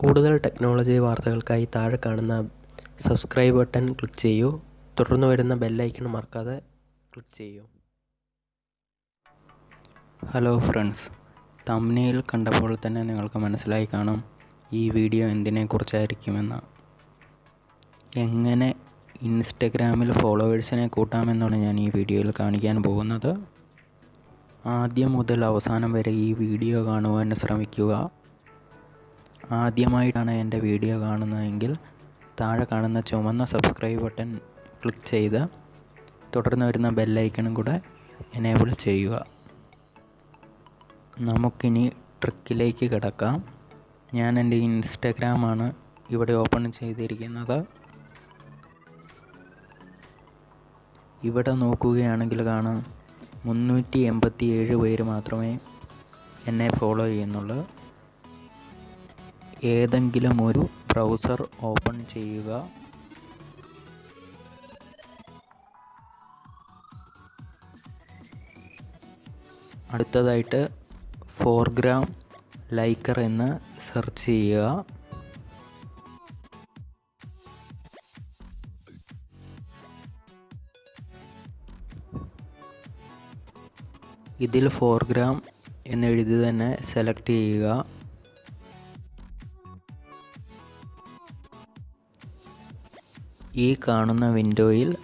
കൂടുതൽ ടെക്നോളജി വാർത്തകൾക്കായി താഴെ കാണുന്ന സബ്സ്ക്രൈബ് ബട്ടൺ ക്ലിക്ക് ചെയ്യൂ. തുടർന്ന് വരുന്ന ബെല്ലൈക്കൺ മറക്കാതെ ക്ലിക്ക് ചെയ്യൂ. ഹലോ ഫ്രണ്ട്സ് തമ്മിയിൽ കണ്ടപ്പോൾ തന്നെ നിങ്ങൾക്ക് മനസ്സിലായി കാണും ഈ വീഡിയോ എന്തിനെക്കുറിച്ചായിരിക്കുമെന്ന്. എങ്ങനെ ഇൻസ്റ്റഗ്രാമിൽ ഫോളോവേഴ്സിനെ കൂട്ടാമെന്നാണ് ഞാൻ ഈ വീഡിയോയിൽ കാണിക്കാൻ പോകുന്നത്. ആദ്യം മുതൽ അവസാനം വരെ ഈ വീഡിയോ കാണുവാൻ ശ്രമിക്കുക. ആദ്യമായിട്ടാണ് എന്റെ വീഡിയോ കാണുന്നതെങ്കിൽ താഴെ കാണുന്ന ചുമന്ന സബ്സ്ക്രൈബ് ബട്ടൺ ക്ലിക്ക് ചെയ്ത് തുടർന്ന് വരുന്ന ബെല്ലൈക്കണും കൂടെ എനേബിൾ ചെയ്യുക. നമുക്കിനി ട്രിക്കിലേക്ക് കിടക്കാം. ഞാൻ എന്റെ ഇൻസ്റ്റഗ്രാമാണ് ഇവിടെ ഓപ്പൺ ചെയ്തിരിക്കുന്നത്. ഇവിടെ നോക്കുകയാണെങ്കിൽ കാണാം. മുന്നൂറ്റി എൺപത്തി ഏഴ് പേര് മാത്രമേ എന്നെ ഫോളോ ചെയ്യുന്നുള്ളൂ. ഏതെങ്കിലും ഒരു ബ്രൗസർ ഓപ്പൺ ചെയ്യുക. അടുത്തതായിട്ട് ഫോർഗ്രാം ലൈക്കർ എന്ന് സെർച്ച് ചെയ്യുക. ഇതിൽ ഫോർഗ്രാം എന്നെഴുതി തന്നെ സെലക്ട് ചെയ്യുക. ഈ കാണുന്ന വിൻഡോയിൽ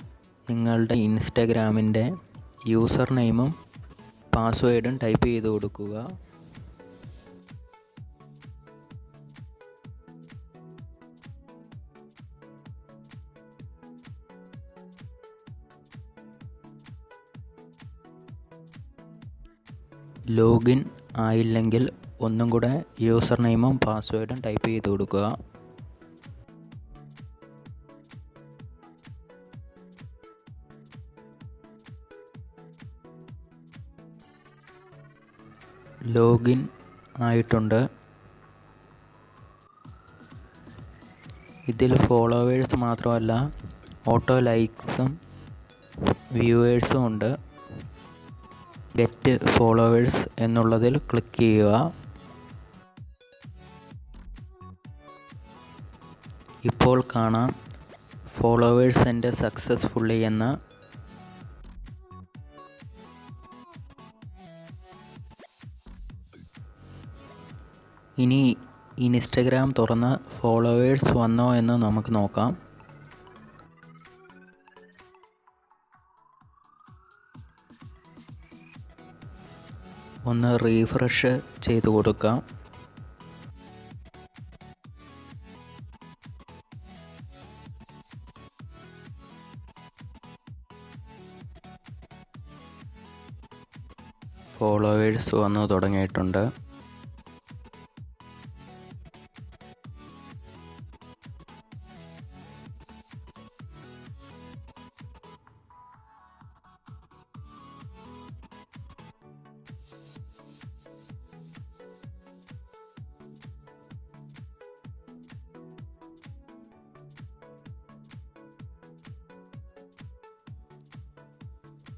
നിങ്ങളുടെ ഇൻസ്റ്റഗ്രാമിന്റെ യൂസർ നെയിമും പാസ്വേഡും ടൈപ്പ് ചെയ്ത് കൊടുക്കുക. ലോഗിൻ ആയില്ലെങ്കിൽ ഒന്നും കൂടെ യൂസർ നെയിമും പാസ്വേഡും ടൈപ്പ് ചെയ്ത് കൊടുക്കുക. ലോഗിൻ ആയിട്ടുണ്ട്. ഇതിൽ ഫോളോവേഴ്സ് മാത്രമല്ല ഓട്ടോ ലൈക്സും വ്യൂവേഴ്സും ഉണ്ട്. ഗെറ്റ് ഫോളോവേഴ്സ് എന്നുള്ളതിൽ ക്ലിക്ക് ചെയ്യുക. ഇപ്പോൾ കാണാം ഫോളോവേഴ്സ് എന്റെ സക്സസ്ഫുള്ളി എന്ന്. ഇനി ഇൻസ്റ്റഗ്രാം തുറന്ന് ഫോളോവേഴ്സ് വന്നോ എന്ന് നമുക്ക് നോക്കാം. ഒന്ന് റീഫ്രഷ് ചെയ്ത് കൊടുക്കാം. ഫോളോവേഴ്സ് വന്നു തുടങ്ങിയിട്ടുണ്ട്.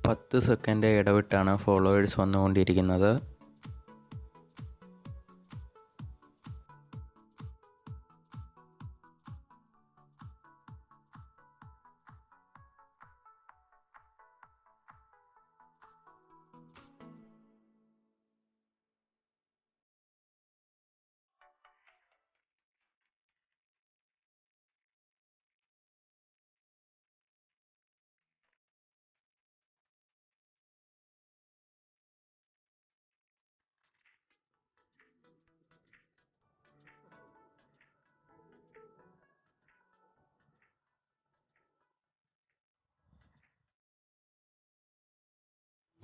പത്ത് സെക്കൻഡ് ഇടവിട്ടാണ് ഫോളോവേഴ്സ് വന്നുകൊണ്ടിരിക്കുന്നത്.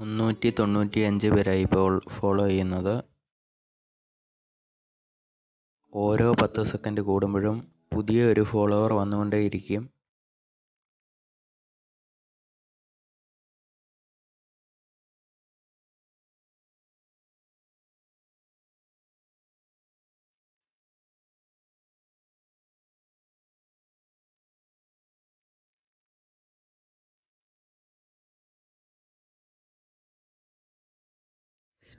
മുന്നൂറ്റി തൊണ്ണൂറ്റി അഞ്ച് പേരായി ഇപ്പോൾ ഫോളോ ചെയ്യുന്നത്. ഓരോ പത്ത് സെക്കൻഡ് കൂടുമ്പോഴും പുതിയ ഒരു ഫോളോവർ വന്നുകൊണ്ടേയിരിക്കും.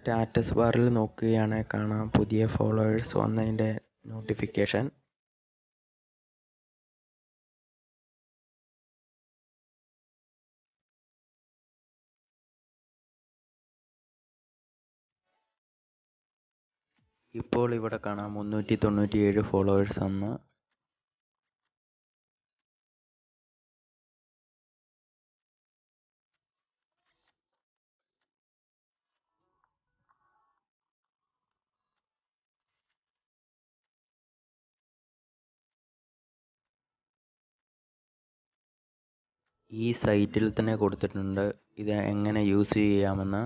സ്റ്റാറ്റസ് ബാറിൽ നോക്കുകയാണ് കാണാം. പുതിയ ഫോളോവേഴ്സ് വന്നതിന്റെ നോട്ടിഫിക്കേഷൻ. ഇപ്പോൾ ഇവിടെ കാണാം. മുന്നൂറ്റി തൊണ്ണൂറ്റി ഏഴ് ഫോളോവേഴ്സ് എന്ന് ഈ സൈറ്റിൽ തന്നെ കൊടുത്തിട്ടുണ്ട്. ഇത് എങ്ങനെ യൂസ് ചെയ്യാമെന്ന്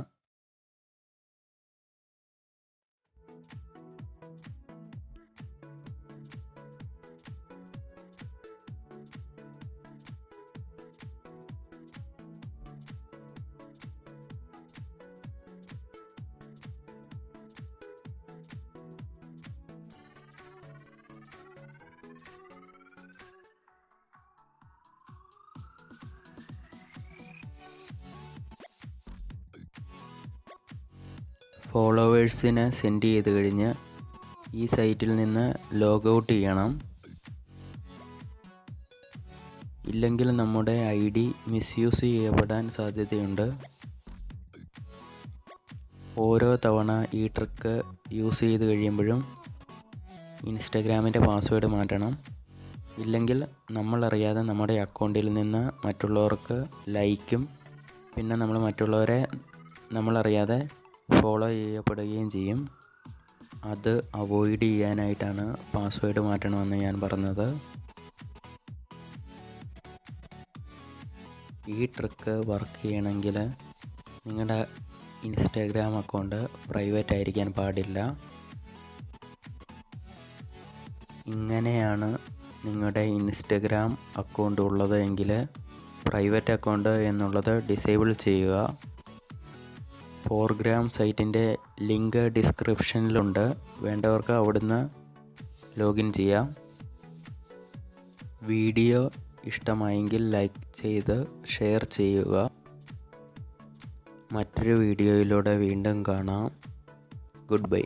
ഫോളോവേഴ്സിന് സെൻഡ് ചെയ്ത് കഴിഞ്ഞ് ഈ സൈറ്റിൽ നിന്ന് ലോഗ് ഔട്ട് ചെയ്യണം. ഇല്ലെങ്കിൽ നമ്മുടെ ഐ ഡി മിസ്യൂസ് ചെയ്യപ്പെടാൻ സാധ്യതയുണ്ട്. ഓരോ തവണ ഈ ട്രിക്ക് യൂസ് ചെയ്ത് കഴിയുമ്പോഴും ഇൻസ്റ്റഗ്രാമിന്റെ പാസ്വേഡ് മാറ്റണം. ഇല്ലെങ്കിൽ നമ്മളറിയാതെ നമ്മുടെ അക്കൗണ്ടിൽ നിന്ന് മറ്റുള്ളവർക്ക് ലൈക്കും. പിന്നെ നമ്മൾ മറ്റുള്ളവരെ നമ്മളറിയാതെ ഫോളോ ചെയ്യപ്പെടുകയും ചെയ്യും. അത് അവോയ്ഡ് ചെയ്യാനായിട്ടാണ് പാസ്വേഡ് മാറ്റണമെന്ന് ഞാൻ പറഞ്ഞത്. ഈ ട്രിക്ക് വർക്ക് ചെയ്യണമെങ്കിൽ നിങ്ങളുടെ ഇൻസ്റ്റാഗ്രാം അക്കൗണ്ട് പ്രൈവറ്റ് ആയിരിക്കാൻ പാടില്ല. ഇങ്ങനെയാണ് നിങ്ങളുടെ ഇൻസ്റ്റഗ്രാം അക്കൗണ്ട് ഉള്ളത് എങ്കിൽ പ്രൈവറ്റ് അക്കൗണ്ട് എന്നുള്ളത് ഡിസേബിൾ ചെയ്യുക. ഫോർഗ്രാം സൈറ്റിന്റെ ലിങ്ക് ഡിസ്ക്രിപ്ഷനിലുണ്ട്. വേണ്ടവർക്ക് അവിടുന്ന് ലോഗിൻ ചെയ്യാം. വീഡിയോ ഇഷ്ടമായെങ്കിൽ ലൈക്ക് ചെയ്ത് ഷെയർ ചെയ്യുക. മറ്റൊരു വീഡിയോയിലൂടെ വീണ്ടും കാണാം. Good bye.